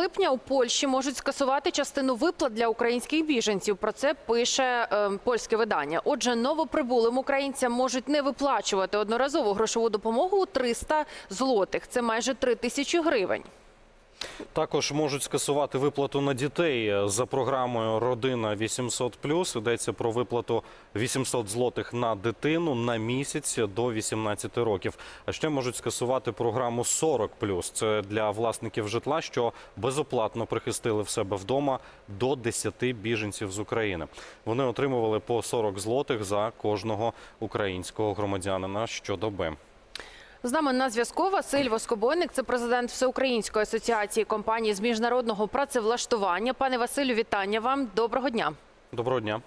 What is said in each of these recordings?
липня у Польщі можуть скасувати частину виплат для українських біженців. Про це пише е, польське видання. Отже, новоприбулим українцям можуть не виплачувати одноразову грошову допомогу у 300 злотих. Це майже 3 тисячі гривень. Також можуть скасувати виплату на дітей за програмою Родина 800+. Йдеться про виплату 800 злотих на дитину на місяць до 18 років. А ще можуть скасувати програму 40+. Це для власників житла, що безоплатно прихистили в себе вдома до 10 біженців з України. Вони отримували по 40 злотих за кожного українського громадянина щодоби. З нами на зв'язку Василь Воскобойник, це президент Всеукраїнської асоціації компаній з міжнародного працевлаштування. Пане Василю, вітання вам. Доброго дня. Доброго дня.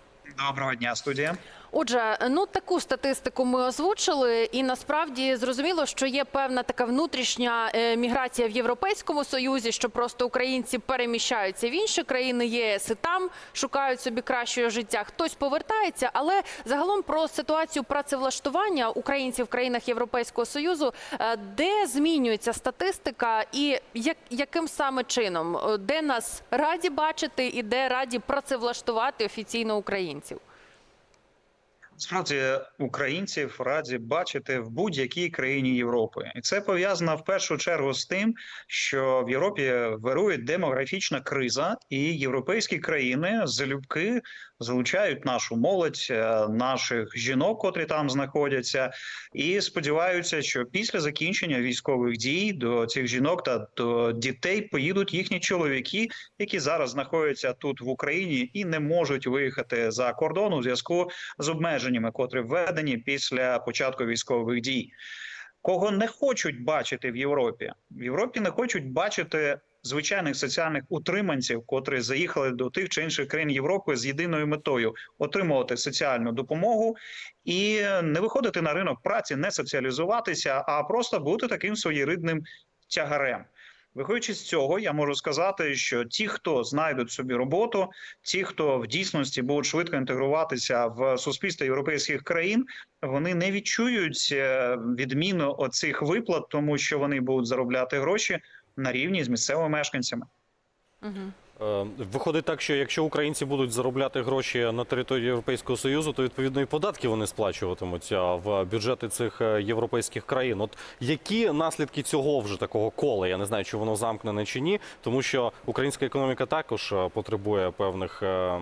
Доброго дня, студія. Отже, ну таку статистику ми озвучили, і насправді зрозуміло, що є певна така внутрішня е, міграція в Європейському Союзі, що просто українці переміщаються в інші країни ЄС і там шукають собі кращого життя. Хтось повертається, але загалом про ситуацію працевлаштування українців в країнах Європейського Союзу, е, де змінюється статистика, і як, яким саме чином, Е, де нас раді бачити і де раді працевлаштувати офіційно українців. Справді українців раді бачити в будь-якій країні Європи, і це пов'язано в першу чергу з тим, що в Європі вирує демографічна криза, і європейські країни залюбки залучають нашу молодь, е, наших жінок, котрі там знаходяться, і сподіваються, що після закінчення військових дій до цих жінок та до дітей поїдуть їхні чоловіки, які зараз знаходяться тут в Україні і не можуть виїхати за кордон у зв'язку з обмеженнями, котрі введені після початку військових дій. Кого не хочуть бачити в Європі? В Європі не хочуть бачити звичайних соціальних утриманців, котрі заїхали до тих чи інших країн Європи з єдиною метою отримувати соціальну допомогу і не виходити на ринок праці, не соціалізуватися, а просто бути таким своєрідним тягарем. Виходячи з цього, я можу сказати, що ті, хто знайдуть собі роботу, ті, хто в дійсності будуть швидко інтегруватися в суспільство європейських країн, вони не відчують е, відміну оцих виплат, тому що вони будуть заробляти гроші на рівні з місцевими мешканцями. Е, Виходить так, що якщо українці будуть заробляти гроші на території Європейського Союзу, то відповідно і податки вони сплачуватимуть а, в бюджети цих е, європейських країн. От які наслідки цього вже такого кола? Я не знаю, чи воно замкнене чи ні, тому що українська економіка також е, потребує певних е, е,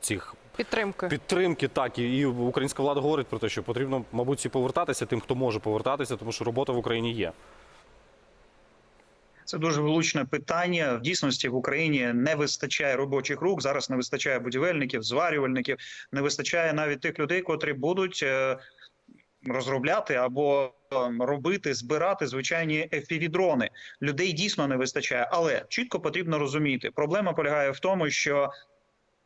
цих. Підтримки. Підтримки, так і українська влада говорить про те, що потрібно, мабуть, повертатися тим, хто може повертатися, тому що робота в Україні є. Це дуже влучне питання. В дійсності в Україні не вистачає робочих рук. Зараз не вистачає будівельників, зварювальників, не вистачає навіть тих людей, котрі будуть е, розробляти або е, робити, збирати звичайні FPV-дрони. Людей дійсно не вистачає, але чітко потрібно розуміти. Проблема полягає в тому, що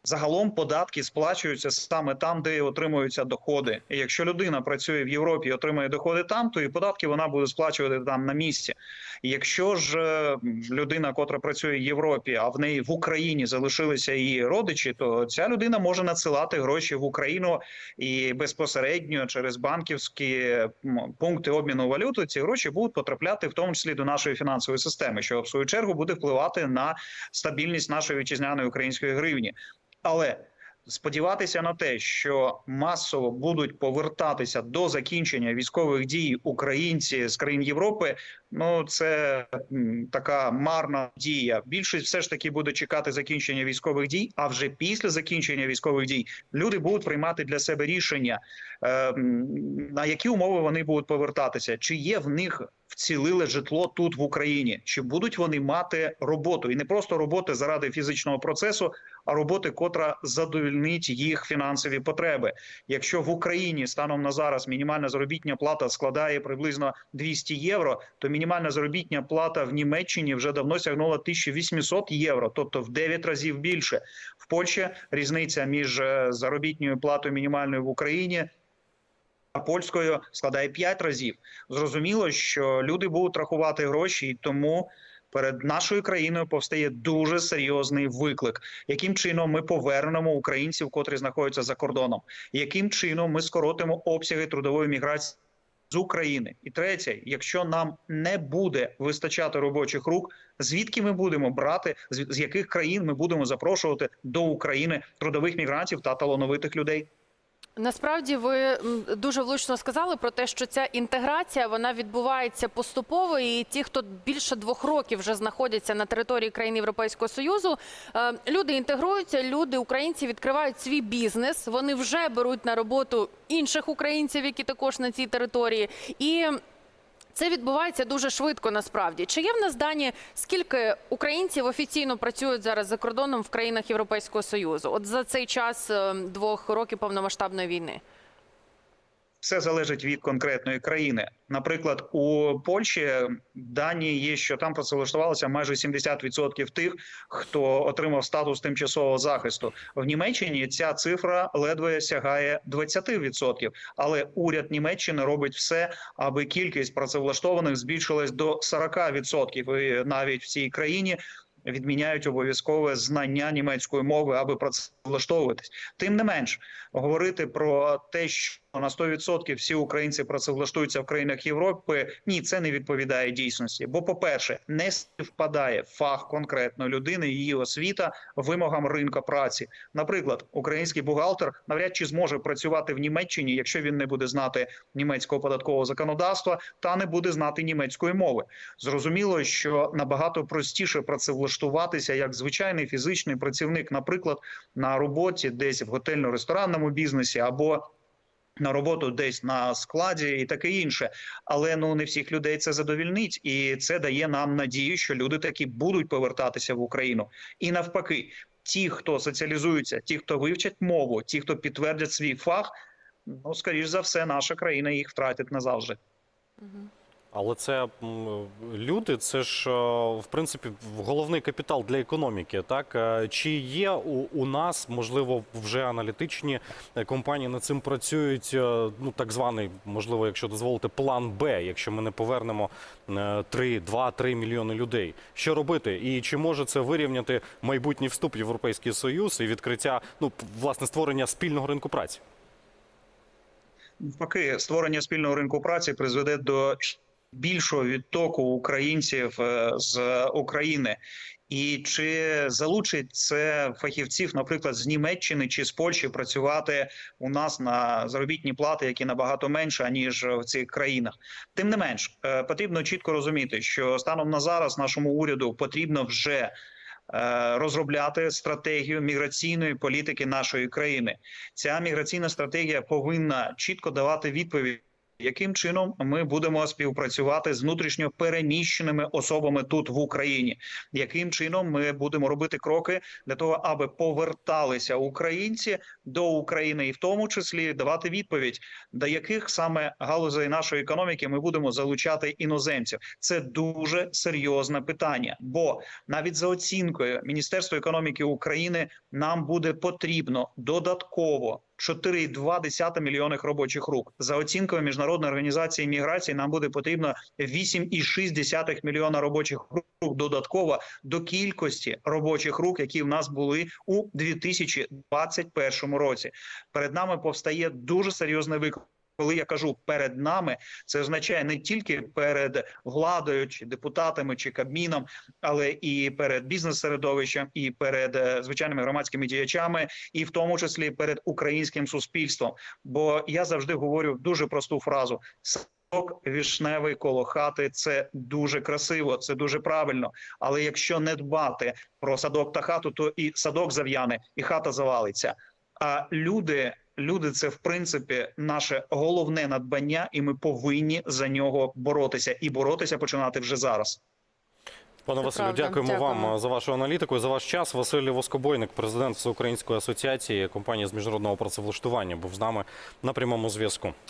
Загалом податки сплачуються саме там, де отримуються доходи. І якщо людина працює в Європі і отримує доходи там, то і податки вона буде сплачувати там на місці. Якщо ж е, людина, котра працює в Європі, а в неї в Україні залишилися її родичі, то ця людина може надсилати гроші в Україну і безпосередньо через банківські пункти обміну валюти ці гроші будуть потрапляти в тому числі до нашої фінансової системи, що в свою чергу буде впливати на стабільність нашої вітчизняної української гривні. Але сподіватися на те, що масово будуть повертатися до закінчення військових дій українці з країн Європи, ну це така марна дія. Більшість все ж таки буде чекати закінчення військових дій. А вже після закінчення військових дій люди будуть приймати для себе рішення, е, на які умови вони будуть повертатися, чи є в них вцілиле житло тут в Україні, чи будуть вони мати роботу, і не просто роботи заради фізичного процесу, роботи, котра задовільнить їх фінансові потреби. Якщо в Україні станом на зараз мінімальна заробітня плата складає приблизно 200 євро, то мінімальна заробітня плата в Німеччині вже давно сягнула 1800 євро, тобто в 9 разів більше. В Польщі різниця між е, заробітною платою мінімальною в Україні. А польською складає 5 разів. Зрозуміло, що люди будуть рахувати гроші, і тому перед нашою країною повстає дуже серйозний виклик, яким чином ми повернемо українців, котрі знаходяться за кордоном, яким чином ми скоротимо обсяги трудової міграції з України. І третє, якщо нам не буде вистачати робочих рук, Звідки ми будемо брати, з яких країн ми будемо запрошувати до України трудових мігрантів та талановитих людей? Насправді ви дуже влучно сказали про те, що ця інтеграція вона відбувається поступово, і ті, хто більше двох років вже знаходяться на території країн Європейського союзу, е, люди інтегруються, люди, українці відкривають свій бізнес. Вони вже беруть на роботу інших українців, які також на цій території, і це відбувається дуже швидко. Насправді, чи є в нас дані, скільки українців офіційно працюють зараз за кордоном в країнах Європейського союзу? От за цей час е, двох років повномасштабної війни. Все залежить від конкретної країни. Наприклад, у Польщі дані є, що там працевлаштувалося майже 70% тих, хто отримав статус тимчасового захисту. В Німеччині ця цифра ледве сягає 20%. Але уряд Німеччини робить все, аби кількість працевлаштованих збільшилась до 40%. І навіть в цій країні відміняють обов'язкове знання німецької мови, аби працевлаштовуватись. Тим не менш, говорити про те, що на 100% всі українці працевлаштуються в країнах Європи, ні, це не відповідає дійсності. Бо, по-перше, не співпадає фах конкретної людини, її освіта вимогам ринка праці. Наприклад, український бухгалтер навряд чи зможе працювати в Німеччині, якщо він не буде знати німецького податкового законодавства та не буде знати німецької мови. Зрозуміло, що набагато простіше працевлаштуватися як звичайний фізичний працівник, наприклад, на роботі десь в готельно-ресторанному бізнесі або на роботу десь на складі і таке інше, але ну не всіх людей це задовільнить, і це дає нам надію, що люди таки будуть повертатися в Україну. І навпаки, ті, хто соціалізуються, ті, хто вивчать мову, ті, хто підтвердять свій фах, ну скоріш за все, наша країна їх втратить назавжди. Але це люди, це ж е, в принципі головний капітал для економіки. Так Е, чи є у, у нас можливо вже аналітичні е, компанії над цим працюють? Ну так званий, можливо, якщо дозволите, план Б, якщо ми не повернемо 3, 2-3 мільйони людей. Що робити? І чи може це вирівняти майбутній вступ в Європейський Союз і відкриття, ну власне створення спільного ринку праці? Навпаки, створення спільного ринку праці призведе до більшого відтоку українців е, з України. І чи залучить це фахівців, наприклад, з Німеччини чи з Польщі працювати у нас на заробітні плати, які набагато менше ніж в цих країнах? Тим не менш, е, потрібно чітко розуміти, що станом на зараз нашому уряду потрібно вже е, розробляти стратегію міграційної політики нашої країни. Ця міграційна стратегія повинна чітко давати відповідь. Яким чином ми будемо співпрацювати з внутрішньо переміщеними особами тут в Україні? Яким чином ми будемо робити кроки для того, аби поверталися українці до України, і в тому числі давати відповідь, до яких саме галузей нашої економіки ми будемо залучати іноземців? Це дуже серйозне питання, бо навіть за оцінкою Міністерства економіки України нам буде потрібно додатково 4,2 мільйонних робочих рук. За оцінками міжнародної організації міграції нам буде потрібно 8,6 мільйона робочих рук додатково до кількості робочих рук, які в нас були у 2021 році. Перед нами повстає дуже серйозний виклик. Коли я кажу перед нами, це означає не тільки перед владою, чи депутатами, чи кабміном, але і перед бізнес-середовищем, і перед е, звичайними громадськими діячами, і в тому числі перед українським суспільством. Бо я завжди говорю дуже просту фразу: садок вішневий коло хати це дуже красиво, це дуже правильно. Але якщо не дбати про садок та хату, то і садок зав'яне, і хата завалиться. А люди. Люди, це в принципі наше головне надбання, і ми повинні за нього боротися і боротися починати вже зараз. Пане Це Василю, правда. дякуємо, Дякуємо. вам за вашу аналітику і за ваш час. Василь Воскобойник, президент Всеукраїнської асоціації компанії з міжнародного працевлаштування, був з нами на прямому зв'язку.